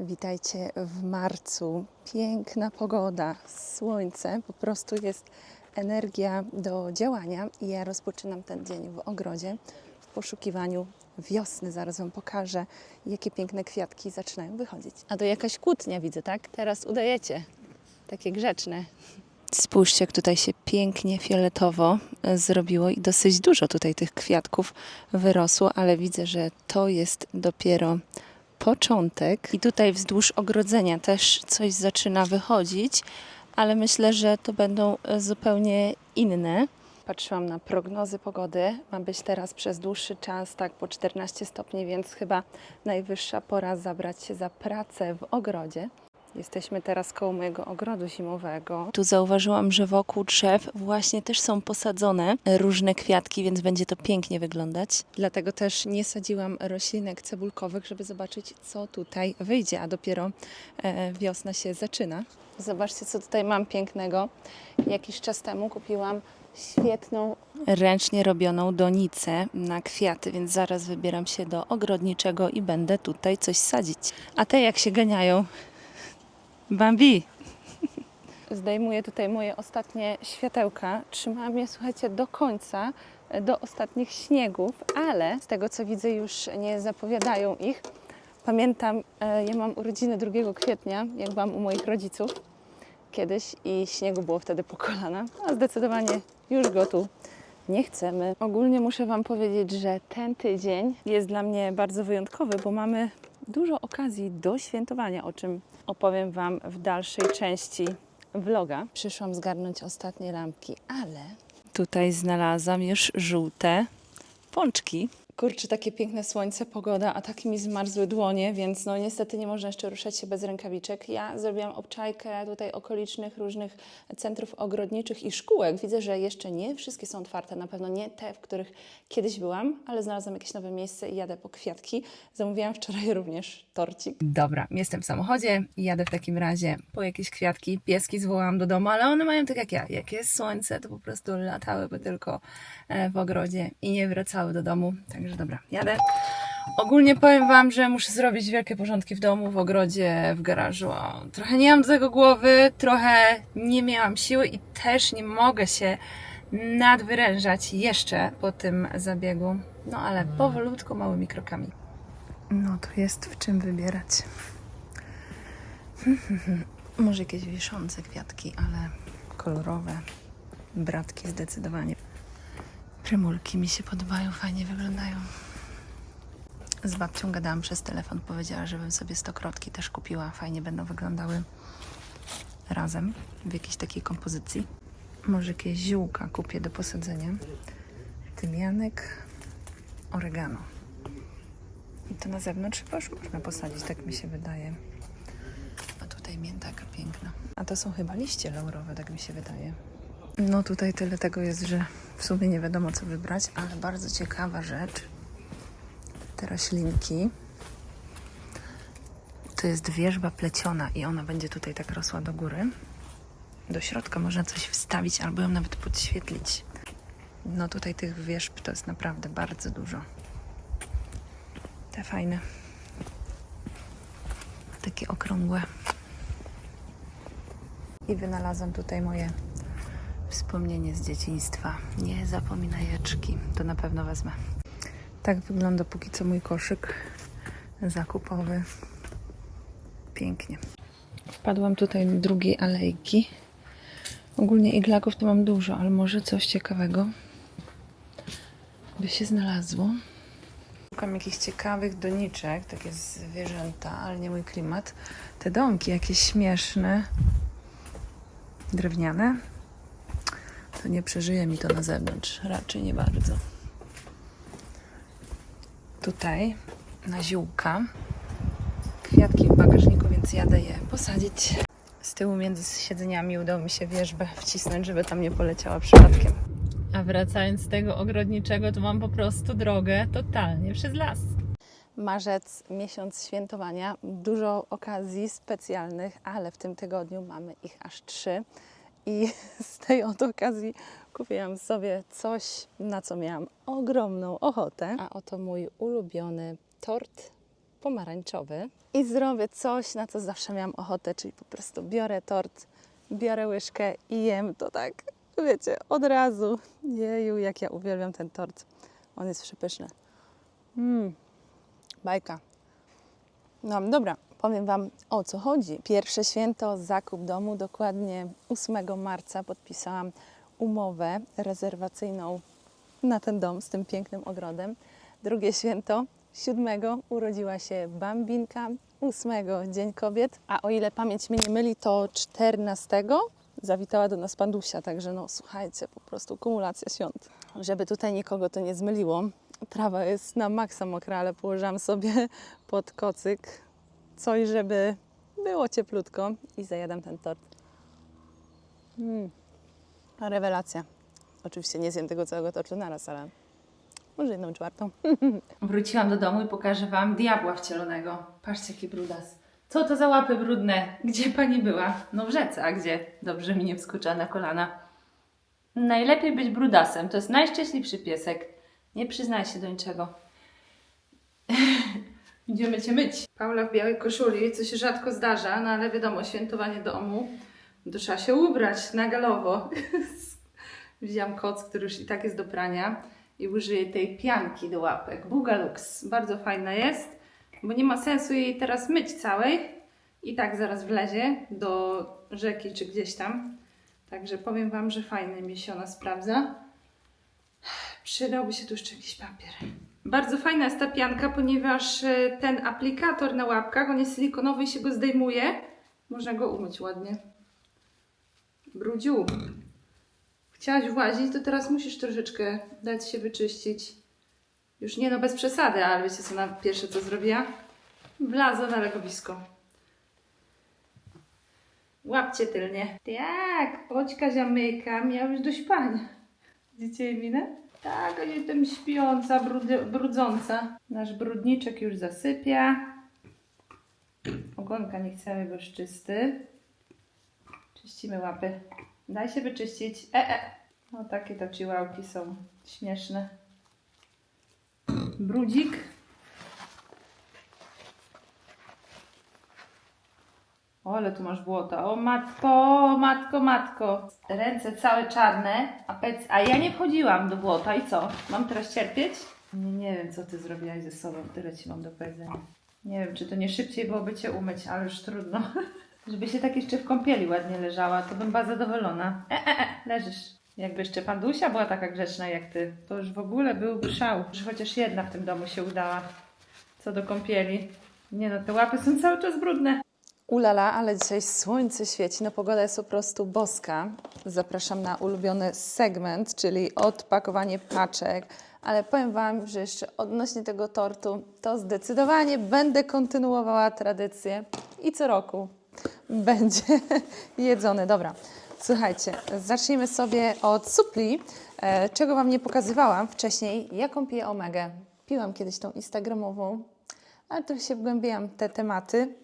Witajcie w marcu. Piękna pogoda, słońce, po prostu jest energia do działania i ja rozpoczynam ten dzień w ogrodzie w poszukiwaniu wiosny. Zaraz Wam pokażę, jakie piękne kwiatki zaczynają wychodzić. A to jakaś kłótnia widzę, tak? Teraz udajecie. Takie grzeczne. Spójrzcie, jak tutaj się pięknie fioletowo e, zrobiło i dosyć dużo tutaj tych kwiatków wyrosło, ale widzę, że to jest dopiero początek. I tutaj wzdłuż ogrodzenia też coś zaczyna wychodzić, ale myślę, że to będą e, zupełnie inne. Patrzyłam na prognozy pogody. Ma być teraz przez dłuższy czas, tak po 14 stopni, więc chyba najwyższa pora zabrać się za pracę w ogrodzie. Jesteśmy teraz koło mojego ogrodu zimowego. Tu zauważyłam, że wokół drzew właśnie też są posadzone różne kwiatki, więc będzie to pięknie wyglądać. Dlatego też nie sadziłam roślinek cebulkowych, żeby zobaczyć, co tutaj wyjdzie, a dopiero e, wiosna się zaczyna. Zobaczcie, co tutaj mam pięknego. Jakiś czas temu kupiłam świetną, ręcznie robioną donicę na kwiaty, więc zaraz wybieram się do ogrodniczego i będę tutaj coś sadzić. A te jak się ganiają? Bambi! Zdejmuję tutaj moje ostatnie światełka. Trzymałam je, słuchajcie, do końca, do ostatnich śniegów, ale z tego co widzę, już nie zapowiadają ich. Pamiętam, e, ja mam urodziny 2 kwietnia, jak byłam u moich rodziców kiedyś i śniegu było wtedy po kolana, a zdecydowanie już go tu nie chcemy. Ogólnie muszę Wam powiedzieć, że ten tydzień jest dla mnie bardzo wyjątkowy, bo mamy dużo okazji do świętowania, o czym opowiem Wam w dalszej części vloga. Przyszłam zgarnąć ostatnie lampki, ale tutaj znalazłam już żółte pączki. Kurczę, takie piękne słońce, pogoda, a tak mi zmarzły dłonie, więc no niestety nie można jeszcze ruszać się bez rękawiczek. Ja zrobiłam obczajkę tutaj okolicznych różnych centrów ogrodniczych i szkółek. Widzę, że jeszcze nie wszystkie są otwarte, na pewno nie te, w których kiedyś byłam, ale znalazłam jakieś nowe miejsce i jadę po kwiatki. Zamówiłam wczoraj również torcik. Dobra, jestem w samochodzie i jadę w takim razie po jakieś kwiatki. Pieski zwołałam do domu, ale one mają tak jak ja. Jak jest słońce, to po prostu latałyby tylko e, w ogrodzie i nie wracały do domu. Także dobra, jadę. Ogólnie powiem Wam, że muszę zrobić wielkie porządki w domu, w ogrodzie, w garażu. Trochę nie mam do tego głowy, trochę nie miałam siły i też nie mogę się nadwyrężać jeszcze po tym zabiegu. No ale powolutku, małymi krokami. No to jest w czym wybierać. Może jakieś wiszące kwiatki, ale kolorowe. Bratki zdecydowanie. Prymulki mi się podobają, fajnie wyglądają. Z babcią gadałam przez telefon, powiedziała, żebym sobie stokrotki też kupiła. Fajnie będą wyglądały razem w jakiejś takiej kompozycji. Może jakieś ziółka kupię do posadzenia. Tymianek, oregano. I to na zewnątrz chyba już można posadzić, tak mi się wydaje. A tutaj miętaka piękna. A to są chyba liście laurowe, tak mi się wydaje. No tutaj tyle tego jest, że w sumie nie wiadomo co wybrać, ale bardzo ciekawa rzecz. Te roślinki. To jest wierzba pleciona i ona będzie tutaj tak rosła do góry. Do środka można coś wstawić albo ją nawet podświetlić. No tutaj tych wierzb to jest naprawdę bardzo dużo. Te fajne. Takie okrągłe. I wynalazłam tutaj moje wspomnienie z dzieciństwa. Nie zapominajeczki. To na pewno wezmę. Tak wygląda póki co mój koszyk zakupowy. Pięknie. Wpadłam tutaj do drugiej alejki. Ogólnie iglaków to mam dużo, ale może coś ciekawego by się znalazło. Szukam jakichś ciekawych doniczek, takie zwierzęta, ale nie mój klimat. Te domki jakieś śmieszne, drewniane. To nie przeżyje mi to na zewnątrz, raczej nie bardzo. Tutaj na ziółka. Kwiatki w bagażniku, więc jadę je posadzić. Z tyłu między siedzeniami udało mi się wierzbę wcisnąć, żeby tam nie poleciała przypadkiem. A wracając z tego ogrodniczego, to mam po prostu drogę totalnie przez las. Marzec, miesiąc świętowania, dużo okazji specjalnych, ale w tym tygodniu mamy ich aż trzy. I z tej oto okazji kupiłam sobie coś, na co miałam ogromną ochotę. A oto mój ulubiony tort pomarańczowy i zrobię coś, na co zawsze miałam ochotę, czyli po prostu biorę tort, biorę łyżkę i jem to tak, wiecie, od razu. Jeju, jak ja uwielbiam ten tort. On jest przepyszny. Mmm, bajka. No dobra, powiem Wam o co chodzi. Pierwsze święto, zakup domu, dokładnie 8 marca podpisałam umowę rezerwacyjną na ten dom z tym pięknym ogrodem. Drugie święto, 7 urodziła się Bambinka, 8 Dzień Kobiet, a o ile pamięć mnie nie myli, to 14 zawitała do nas Pandusia, także no słuchajcie, po prostu kumulacja świąt. Żeby tutaj nikogo to nie zmyliło, trawa jest na maksa mokra, ale położyłam sobie pod kocyk coś, żeby było cieplutko i zajadam ten tort. Mm. Rewelacja. Oczywiście nie zjem tego całego tortu naraz, ale może jedną czwartą. Wróciłam do domu i pokażę Wam diabła wcielonego. Patrzcie, jaki brudas. Co to za łapy brudne? Gdzie pani była? No w rzece, a gdzie? Dobrze mi nie wskoczyła na kolana. Najlepiej być brudasem. To jest najszczęśliwszy piesek. Nie przyznaj się do niczego. Idziemy Cię myć. Paula w białej koszuli, co się rzadko zdarza, no ale wiadomo, świętowanie domu, to trzeba się ubrać na galowo. Wzięłam koc, który już i tak jest do prania i użyję tej pianki do łapek. Bugalux. Bardzo fajna jest, bo nie ma sensu jej teraz myć całej. I tak zaraz wlezie do rzeki czy gdzieś tam. Także powiem Wam, że fajnie mi się ona sprawdza. Przydałby się tu jeszcze jakiś papier. Bardzo fajna jest ta pianka, ponieważ e, ten aplikator na łapkach, on jest silikonowy i się go zdejmuje. Można go umyć ładnie. Brudziu. Chciałaś włazić, to teraz musisz troszeczkę dać się wyczyścić. Już nie no, bez przesady, ale wiecie co na pierwsze co zrobiła? Wlazła na legowisko. Łapcie tylnie. Tak, oćka zamyka, miała już do śpania. Widzicie minę? Tak, jestem śpiąca, brudy, brudząca. Nasz brudniczek już zasypia. Ogonka nie chcemy, bo jest czysty. Czyścimy łapy. Daj się wyczyścić. E, e. No takie to ciłałki są śmieszne. Brudzik. O, ale tu masz błota. O matko, matko, matko. Ręce całe czarne, a, pec, a ja nie wchodziłam do błota i co? Mam teraz cierpieć? Nie, nie wiem, co ty zrobiłaś ze sobą. Tyle ci mam do powiedzenia. Nie wiem, czy to nie szybciej byłoby cię umyć, ale już trudno. Żeby się tak jeszcze w kąpieli ładnie leżała, to bym była zadowolona. E, e, e, leżysz. Jakby jeszcze pandusia była taka grzeczna jak ty, to już w ogóle byłby szał. Że chociaż jedna w tym domu się udała. Co do kąpieli. Nie no, te łapy są cały czas brudne. Ulala, ale dzisiaj słońce świeci, no pogoda jest po prostu boska. Zapraszam na ulubiony segment, czyli odpakowanie paczek. Ale powiem Wam, że jeszcze odnośnie tego tortu, to zdecydowanie będę kontynuowała tradycję i co roku będzie jedzony. Dobra, słuchajcie, zacznijmy sobie od supli, e, czego Wam nie pokazywałam wcześniej, jaką piję omegę. Piłam kiedyś tą instagramową, ale tu się wgłębiłam te tematy.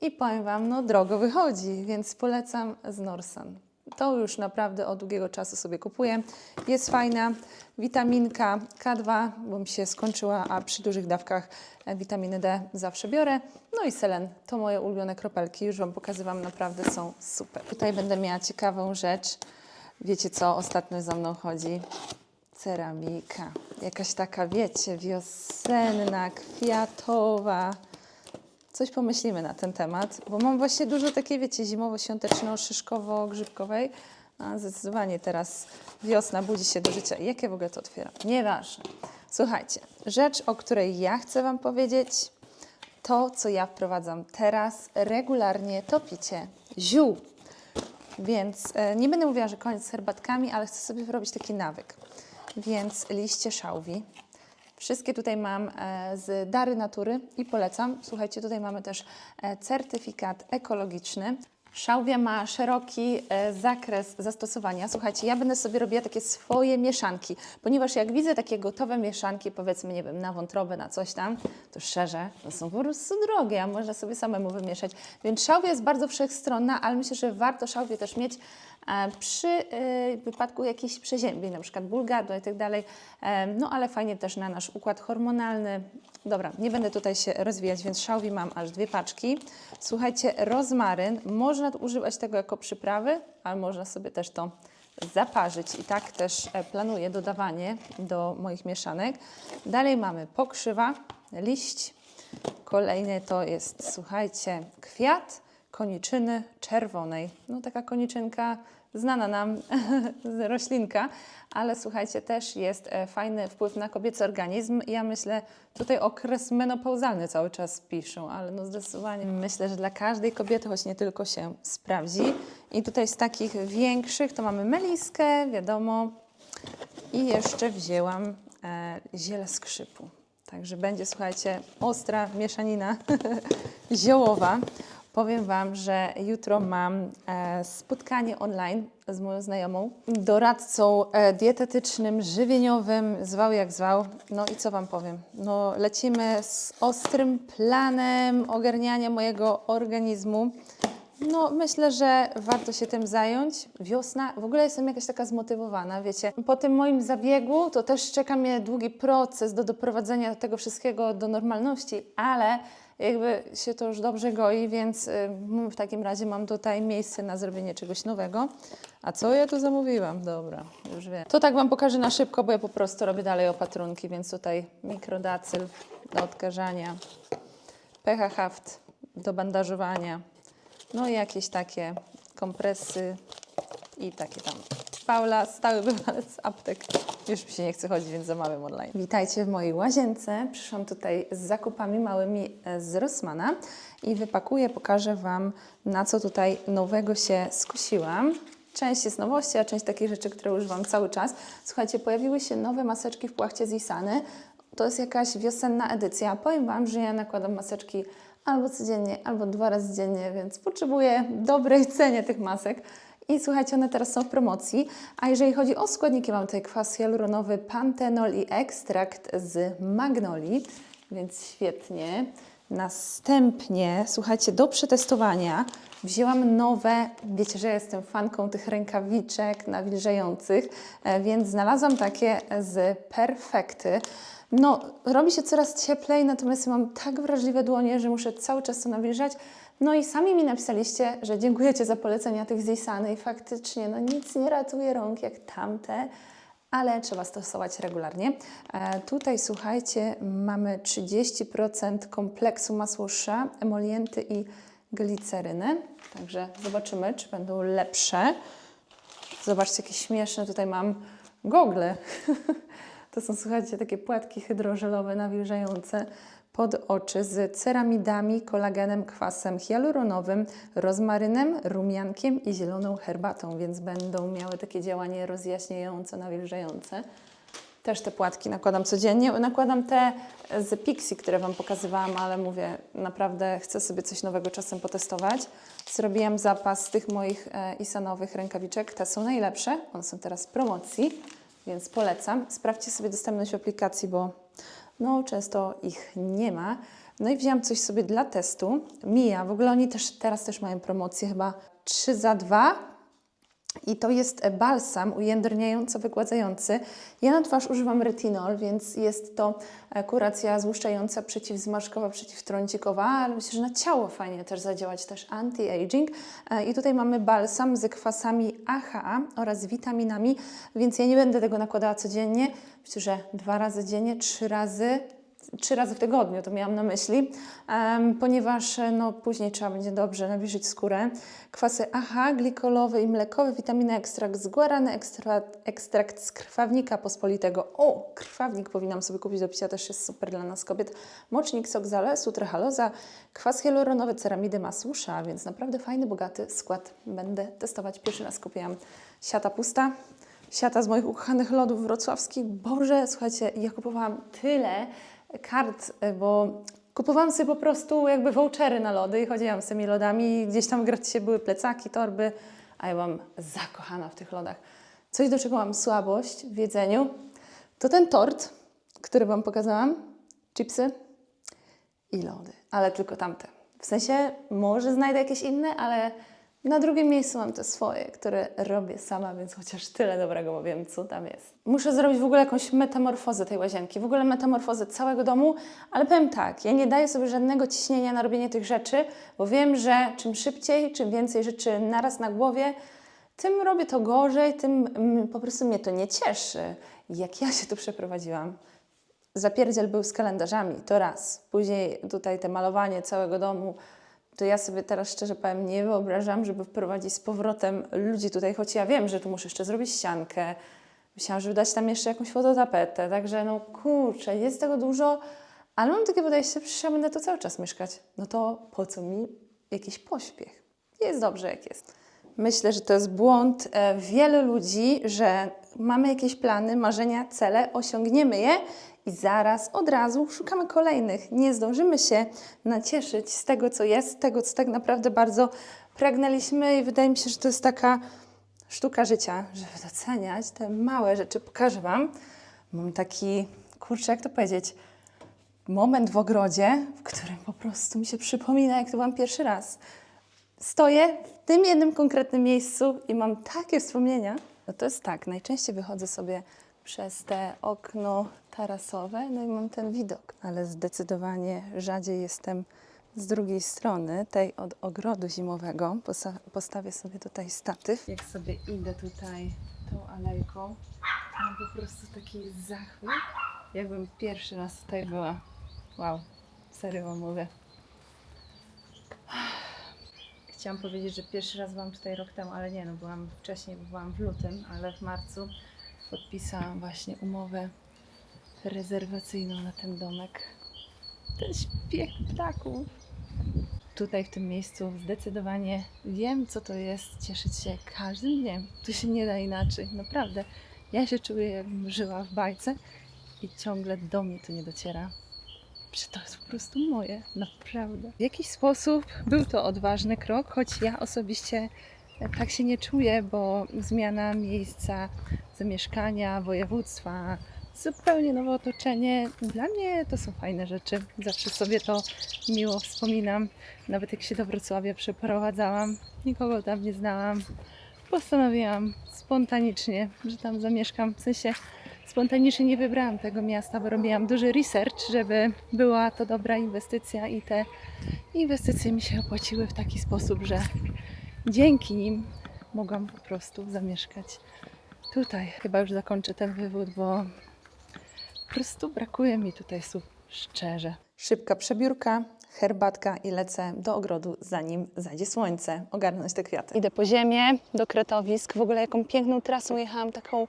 I powiem Wam, no drogo wychodzi, więc polecam z Norsan. To już naprawdę od długiego czasu sobie kupuję. Jest fajna witaminka K2, bo mi się skończyła, a przy dużych dawkach e, witaminy D zawsze biorę. No i selen, to moje ulubione kropelki, już Wam pokazywam, naprawdę są super. Tutaj będę miała ciekawą rzecz. Wiecie co ostatnio za mną chodzi? Ceramika. Jakaś taka, wiecie, wiosenna, kwiatowa coś pomyślimy na ten temat, bo mam właśnie dużo takiej, wiecie, zimowo-świąteczno-szyszkowo-grzybkowej, a zdecydowanie teraz wiosna budzi się do życia. Jak ja w ogóle to otwieram? Nieważne. Słuchajcie, rzecz, o której ja chcę Wam powiedzieć, to, co ja wprowadzam teraz regularnie, to picie ziół. Więc e, nie będę mówiła, że koniec z herbatkami, ale chcę sobie wyrobić taki nawyk. Więc liście szałwi, Wszystkie tutaj mam e, z Dary Natury i polecam. Słuchajcie, tutaj mamy też e, certyfikat ekologiczny, Szałwia ma szeroki e, zakres zastosowania. Słuchajcie, ja będę sobie robiła takie swoje mieszanki, ponieważ jak widzę takie gotowe mieszanki, powiedzmy, nie wiem, na wątrobę, na coś tam, to szczerze, to są po prostu drogie, a można sobie samemu wymieszać. Więc szałwia jest bardzo wszechstronna, ale myślę, że warto szałwię też mieć przy e, wypadku jakichś przeziębień, na przykład ból i tak dalej. E, No ale fajnie też na nasz układ hormonalny. Dobra, nie będę tutaj się rozwijać, więc szałwi mam aż dwie paczki. Słuchajcie, rozmaryn, można używać tego jako przyprawy, ale można sobie też to zaparzyć i tak też e, planuję dodawanie do moich mieszanek. Dalej mamy pokrzywa, liść, kolejny to jest, słuchajcie, kwiat koniczyny czerwonej. No taka koniczynka znana nam roślinka, ale słuchajcie, też jest e, fajny wpływ na kobiecy organizm. Ja myślę, tutaj okres menopauzalny cały czas piszą, ale no zdecydowanie myślę, że dla każdej kobiety, choć nie tylko się sprawdzi. I tutaj z takich większych to mamy meliskę, wiadomo, i jeszcze wzięłam e, ziele skrzypu. Także będzie, słuchajcie, ostra mieszanina ziołowa. Powiem Wam, że jutro mam e, spotkanie online z moją znajomą, doradcą e, dietetycznym, żywieniowym, zwał jak zwał. No i co Wam powiem? No lecimy z ostrym planem ogarniania mojego organizmu. No, myślę, że warto się tym zająć. Wiosna, w ogóle jestem jakaś taka zmotywowana, wiecie. Po tym moim zabiegu to też czeka mnie długi proces do doprowadzenia tego wszystkiego do normalności, ale jakby się to już dobrze goi, więc y, w takim razie mam tutaj miejsce na zrobienie czegoś nowego. A co ja tu zamówiłam? Dobra, już wiem. To tak Wam pokażę na szybko, bo ja po prostu robię dalej opatrunki, więc tutaj mikrodacyl do odkażania, pH haft do bandażowania, no i jakieś takie kompresy i takie tam. Paula, stały bywalec aptek. Już mi się nie chce chodzić, więc zamawiam online. Witajcie w mojej łazience. Przyszłam tutaj z zakupami małymi e, z Rossmana i wypakuję, pokażę Wam, na co tutaj nowego się skusiłam. Część jest nowości, a część takich rzeczy, które używam cały czas. Słuchajcie, pojawiły się nowe maseczki w płachcie z Isany. To jest jakaś wiosenna edycja. Powiem Wam, że ja nakładam maseczki albo codziennie, albo dwa razy dziennie, więc potrzebuję dobrej cenie tych masek. I słuchajcie, one teraz są w promocji. A jeżeli chodzi o składniki, mam tutaj kwas hialuronowy, pantenol i ekstrakt z magnolii, więc świetnie. Następnie, słuchajcie, do przetestowania wzięłam nowe, wiecie, że jestem fanką tych rękawiczek nawilżających, e, więc znalazłam takie z Perfekty. No, robi się coraz cieplej, natomiast mam tak wrażliwe dłonie, że muszę cały czas to nawilżać. No i sami mi napisaliście, że dziękujecie za polecenia tych z Isany i faktycznie no nic nie ratuje rąk jak tamte, ale trzeba stosować regularnie. E, tutaj słuchajcie, mamy 30% kompleksu masłusza, emolienty i gliceryny, także zobaczymy, czy będą lepsze. Zobaczcie, jakie śmieszne tutaj mam gogle. To są, słuchajcie, takie płatki hydrożelowe nawilżające pod oczy z ceramidami, kolagenem, kwasem hialuronowym, rozmarynem, rumiankiem i zieloną herbatą, więc będą miały takie działanie rozjaśniające, nawilżające. Też te płatki nakładam codziennie. Nakładam te z Pixi, które Wam pokazywałam, ale mówię, naprawdę chcę sobie coś nowego czasem potestować. Zrobiłam zapas tych moich e, isanowych rękawiczek. Te są najlepsze. One są teraz w promocji, więc polecam. Sprawdźcie sobie dostępność aplikacji, bo no, często ich nie ma. No i wzięłam coś sobie dla testu. Mija, w ogóle oni też teraz też mają promocję chyba 3 za 2. I to jest balsam ujędrniająco-wygładzający. Ja na twarz używam retinol, więc jest to kuracja złuszczająca, przeciwzmarszkowa, przeciwtrącikowa, ale myślę, że na ciało fajnie też zadziałać, też anti-aging. E, I tutaj mamy balsam z kwasami AHA oraz witaminami, więc ja nie będę tego nakładała codziennie. Myślę, że dwa razy dziennie, trzy razy trzy razy w tygodniu, to miałam na myśli, ponieważ e, no, później trzeba będzie dobrze nawilżyć skórę. Kwasy AHA, glikolowy i mlekowy, witaminy ekstrakt z guarany, ekstrakt, ekstrakt z krwawnika pospolitego. O, krwawnik powinnam sobie kupić do picia, też jest super dla nas kobiet. Mocznik sok z trehaloza, kwas hialuronowy, ceramidy masłusza, więc naprawdę fajny, bogaty skład. Będę testować. Pierwszy raz kupiłam siata pusta. Siata z moich ukochanych lodów wrocławskich. Boże, słuchajcie, ja kupowałam tyle kart, y, bo Kupowałam sobie po prostu jakby vouchery na lody i chodziłam z tymi lodami. Gdzieś tam w gratisie były plecaki, torby, a ja byłam zakochana w tych lodach. Coś, do czego mam słabość w jedzeniu, to ten tort, który Wam pokazałam, chipsy i lody, ale tylko tamte. W sensie może znajdę jakieś inne, ale na drugim miejscu mam te swoje, które robię sama, więc chociaż tyle dobrego, bo wiem, co tam jest. Muszę zrobić w ogóle jakąś metamorfozę tej łazienki, w ogóle metamorfozę całego domu, ale powiem tak, ja nie daję sobie żadnego ciśnienia na robienie tych rzeczy, bo wiem, że czym szybciej, czym więcej rzeczy naraz na głowie, tym robię to gorzej, tym mm, po prostu mnie to nie cieszy. Jak ja się tu przeprowadziłam, zapierdziel był z kalendarzami, to raz. Później tutaj te malowanie całego domu, to ja sobie teraz szczerze powiem, nie wyobrażam, żeby wprowadzić z powrotem ludzi tutaj, choć ja wiem, że tu muszę jeszcze zrobić ściankę. Myślałam, żeby dać tam jeszcze jakąś fototapetę, także no kurczę, jest tego dużo, ale mam takie podejście, przecież ja będę tu cały czas mieszkać. No to po co mi jakiś pośpiech? Jest dobrze, jak jest. Myślę, że to jest błąd e, wielu ludzi, że mamy jakieś plany, marzenia, cele, osiągniemy je i zaraz od razu szukamy kolejnych. Nie zdążymy się nacieszyć z tego, co jest, tego, co tak naprawdę bardzo pragnęliśmy i wydaje mi się, że to jest taka sztuka życia, żeby doceniać te małe rzeczy. Pokażę Wam. Mam taki, kurczę, jak to powiedzieć, moment w ogrodzie, w którym po prostu mi się przypomina, jak to byłam pierwszy raz stoję w tym jednym konkretnym miejscu i mam takie wspomnienia. No to jest tak, najczęściej wychodzę sobie przez te okno tarasowe, no i mam ten widok, ale zdecydowanie rzadziej jestem z drugiej strony, tej od ogrodu zimowego. Postawię sobie tutaj statyw. Jak sobie idę tutaj tą alejką, mam po prostu taki zachwyt, jakbym pierwszy raz tutaj była. Wow, serio wam mówię. Chciałam powiedzieć, że pierwszy raz byłam tutaj rok temu, ale nie, no byłam wcześniej, byłam w lutym, ale w marcu podpisałam właśnie umowę rezerwacyjną na ten domek. Ten śpiech ptaków. Tutaj w tym miejscu zdecydowanie wiem, co to jest cieszyć się każdym dniem. Tu się nie da inaczej, naprawdę. Ja się czuję, jakbym żyła w bajce i ciągle do mnie to nie dociera że to jest po prostu moje, naprawdę. W jakiś sposób był to odważny krok, choć ja osobiście tak się nie czuję, bo zmiana miejsca zamieszkania, województwa, zupełnie nowe otoczenie, dla mnie to są fajne rzeczy. Zawsze sobie to miło wspominam. Nawet jak się do Wrocławia przeprowadzałam, nikogo tam nie znałam. Postanowiłam spontanicznie, że tam zamieszkam. W sensie spontanicznie nie wybrałam tego miasta, bo robiłam duży research, żeby była to dobra inwestycja i te inwestycje mi się opłaciły w taki sposób, że dzięki nim mogłam po prostu zamieszkać tutaj. Chyba już zakończę ten wywód, bo po prostu brakuje mi tutaj słów szczerze. Szybka przebiórka, herbatka i lecę do ogrodu, zanim zajdzie słońce, ogarnąć te kwiaty. Idę po ziemię, do kretowisk. W ogóle jaką piękną trasą jechałam, taką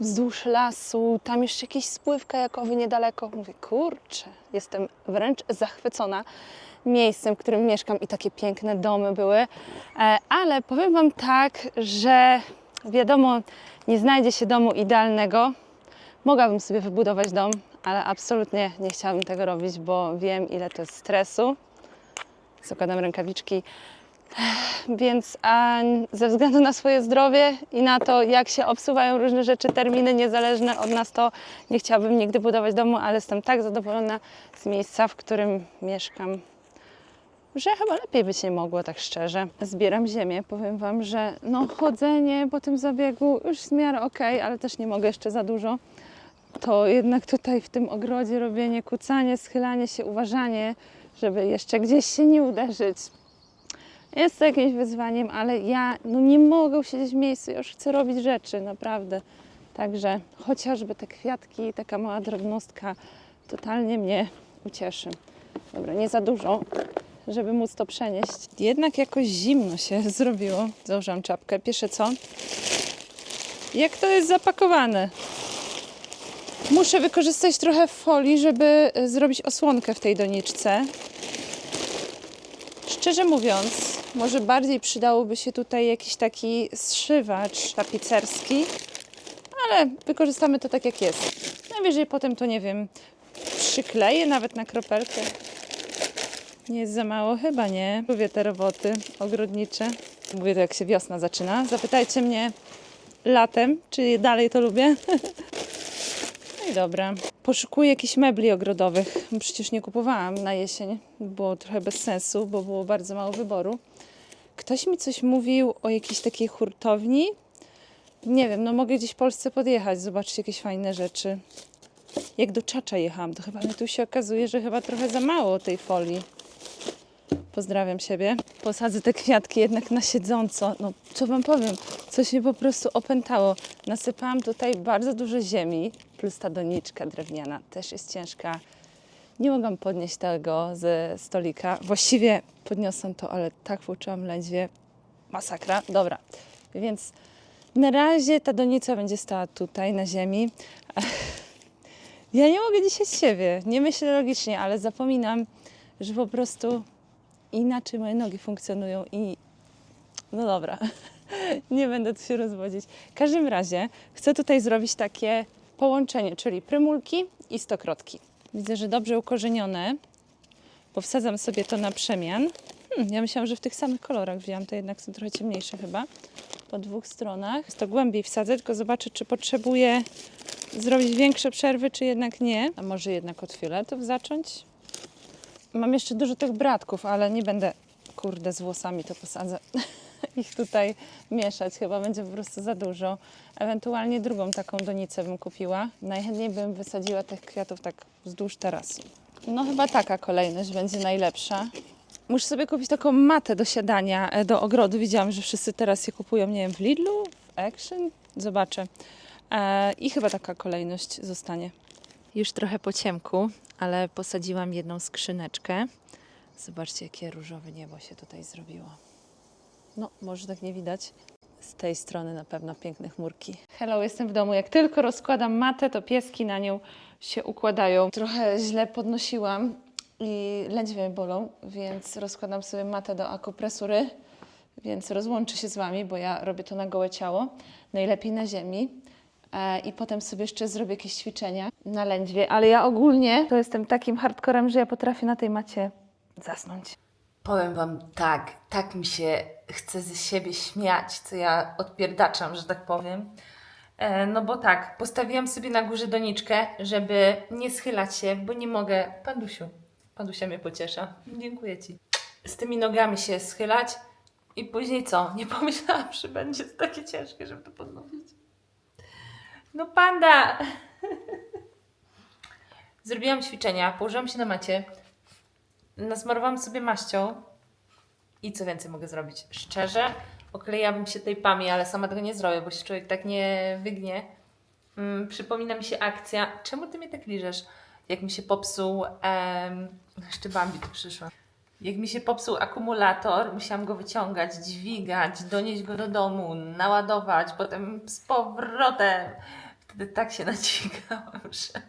wzdłuż lasu, tam jeszcze jakiś spływ kajakowy niedaleko. Mówię, kurczę, jestem wręcz zachwycona miejscem, w którym mieszkam i takie piękne domy były. E, Ale powiem Wam tak, że wiadomo, nie znajdzie się domu idealnego. Mogłabym sobie wybudować dom, ale absolutnie nie chciałabym tego robić, bo wiem, ile to jest stresu. Zakładam rękawiczki. Więc a ze względu na swoje zdrowie i na to, jak się obsuwają różne rzeczy, terminy niezależne od nas, to nie chciałabym nigdy budować domu, ale jestem tak zadowolona z miejsca, w którym mieszkam, że chyba lepiej być nie mogło, tak szczerze. Zbieram ziemię, powiem Wam, że no chodzenie po tym zabiegu już w miarę okej, ale też nie mogę jeszcze za dużo. To jednak tutaj w tym ogrodzie robienie, kucanie, schylanie się, uważanie, żeby jeszcze gdzieś się nie uderzyć, jest to jakimś wyzwaniem, ale ja no nie mogę siedzieć w miejscu, ja już chcę robić rzeczy, naprawdę. Także chociażby te kwiatki, taka mała drobnostka totalnie mnie ucieszy. Dobra, nie za dużo, żeby móc to przenieść. Jednak jakoś zimno się zrobiło. Założyłam czapkę. Pierwsze co? Jak to jest zapakowane? Muszę wykorzystać trochę folii, żeby y, zrobić osłonkę w tej doniczce. Szczerze mówiąc, może bardziej przydałoby się tutaj jakiś taki zszywacz tapicerski, ale wykorzystamy to tak jak jest. Najwyżej potem to, nie wiem, przykleję nawet na kropelkę. Nie jest za mało? Chyba nie. Lubię te roboty ogrodnicze. Mówię to jak się wiosna zaczyna. Zapytajcie mnie latem, czy dalej to lubię. No i dobra. Poszukuję jakichś mebli ogrodowych. Przecież nie kupowałam na jesień. Było trochę bez sensu, bo było bardzo mało wyboru. Ktoś mi coś mówił o jakiejś takiej hurtowni. Nie wiem, no mogę gdzieś w Polsce podjechać, zobaczyć jakieś fajne rzeczy. Jak do Czacza jechałam, to chyba ale tu się okazuje, że chyba trochę za mało tej folii. Pozdrawiam siebie. Posadzę te kwiatki jednak na siedząco. No, co wam powiem, coś mnie po prostu opętało. Nasypałam tutaj bardzo dużo ziemi, plus ta doniczka drewniana też jest ciężka. Nie mogłam podnieść tego ze stolika. Właściwie podniosłam to, ale tak włóczyłam ledwie. Masakra. Dobra, więc na razie ta donica będzie stała tutaj na ziemi. Ja nie mogę dzisiaj z siebie. Nie myślę logicznie, ale zapominam, że po prostu inaczej moje nogi funkcjonują i no dobra, nie będę tu się rozwodzić. W każdym razie chcę tutaj zrobić takie połączenie, czyli prymulki i stokrotki. Widzę, że dobrze ukorzenione, bo wsadzam sobie to na przemian. Hmm, ja myślałam, że w tych samych kolorach wzięłam, to jednak są trochę ciemniejsze chyba. Po dwóch stronach. To głębiej wsadzę, tylko zobaczę, czy potrzebuję zrobić większe przerwy, czy jednak nie. A może jednak od fioletów zacząć? Mam jeszcze dużo tych bratków, ale nie będę, kurde, z włosami to posadzę. Ich tutaj mieszać, chyba będzie po prostu za dużo. Ewentualnie drugą taką donicę bym kupiła. Najchętniej bym wysadziła tych kwiatów tak wzdłuż tarasu. No chyba taka kolejność będzie najlepsza. Muszę sobie kupić taką matę do siadania e, do ogrodu. Widziałam, że wszyscy teraz je kupują, nie wiem, w Lidlu, w Action. Zobaczę. E, I chyba taka kolejność zostanie. Już trochę po ciemku, ale posadziłam jedną skrzyneczkę. Zobaczcie, jakie różowe niebo się tutaj zrobiło. No, może tak nie widać. Z tej strony na pewno piękne chmurki. Hello, jestem w domu. Jak tylko rozkładam matę, to pieski na nią się układają. Trochę źle podnosiłam i lędźwie mnie bolą, więc rozkładam sobie matę do akupresury, więc rozłączę się z Wami, bo ja robię to na gołe ciało, najlepiej na ziemi. E, I potem sobie jeszcze zrobię jakieś ćwiczenia na lędźwie, ale ja ogólnie to jestem takim hardcorem, że ja potrafię na tej macie zasnąć. Powiem Wam tak, tak mi się chce ze siebie śmiać, co ja odpierdaczam, że tak powiem. E, no bo tak, postawiłam sobie na górze doniczkę, żeby nie schylać się, bo nie mogę. Pandusiu, Pandusia mnie pociesza. Dziękuję Ci. Z tymi nogami się schylać i później co? Nie pomyślałam, że będzie takie ciężkie, żeby to podnosić. No panda! Zrobiłam ćwiczenia, położyłam się na macie, nasmarowałam sobie maścią i co więcej mogę zrobić? Szczerze, oklejałabym się tej pami, ale sama tego nie zrobię, bo się człowiek tak nie wygnie. Mm, przypomina mi się akcja. Czemu ty mnie tak liżesz? Jak mi się popsuł. Em, jeszcze Bambi tu przyszła. Jak mi się popsuł akumulator, musiałam go wyciągać, dźwigać, donieść go do domu, naładować, potem z powrotem. Wtedy tak się nadźwigałam, że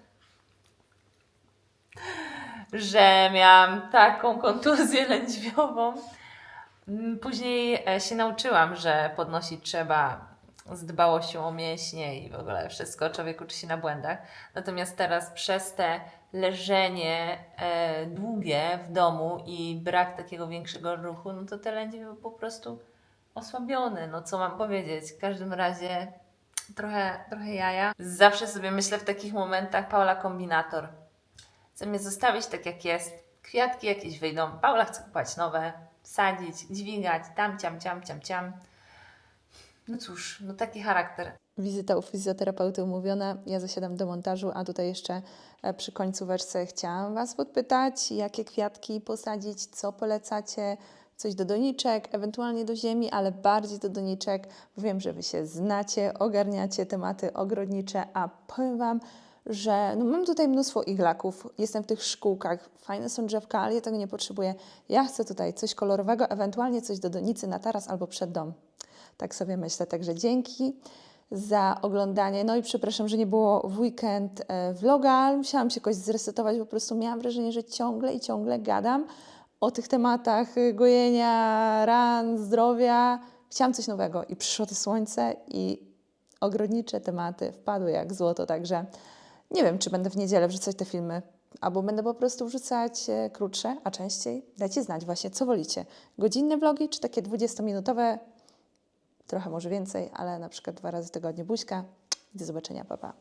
że miałam taką kontuzję lędźwiową. Mm, Później e, się nauczyłam, że podnosić trzeba z dbałością o mięśnie i w ogóle wszystko. Człowiek uczy się na błędach. Natomiast teraz przez te leżenie e, długie w domu i brak takiego większego ruchu, no to te lędźwie po prostu osłabione. No co mam powiedzieć? W każdym razie trochę, trochę jaja. Zawsze sobie myślę w takich momentach Paula kombinator. Zamiast zostawić tak jak jest, kwiatki jakieś wyjdą, Paula chce kupować nowe, sadzić, dźwigać, tam ciam, ciam, ciam, ciam. No cóż, no taki charakter. Wizyta u fizjoterapeuty umówiona, ja zasiadam do montażu, a tutaj jeszcze e, przy końcóweczce chciałam Was podpytać, jakie kwiatki posadzić, co polecacie, coś do doniczek, ewentualnie do ziemi, ale bardziej do doniczek, bo wiem, że Wy się znacie, ogarniacie tematy ogrodnicze, a powiem Wam, że no mam tutaj mnóstwo iglaków, jestem w tych szkółkach, fajne są drzewka, ale ja tego nie potrzebuję. Ja chcę tutaj coś kolorowego, ewentualnie coś do donicy na taras albo przed dom. Tak sobie myślę. Także dzięki za oglądanie. No i przepraszam, że nie było w weekend e, vloga, musiałam się jakoś zresetować. Po prostu miałam wrażenie, że ciągle i ciągle gadam o tych tematach y, gojenia, ran, zdrowia. Chciałam coś nowego i przyszło to słońce i ogrodnicze tematy wpadły jak złoto. Także nie wiem, czy będę w niedzielę wrzucać te filmy. albo będę po prostu wrzucać e, krótsze, a częściej. Dajcie znać właśnie, co wolicie. Godzinne vlogi, czy takie 20-minutowe, trochę może więcej, ale na przykład dwa razy w tygodniu buźka. Do zobaczenia, papa. Pa.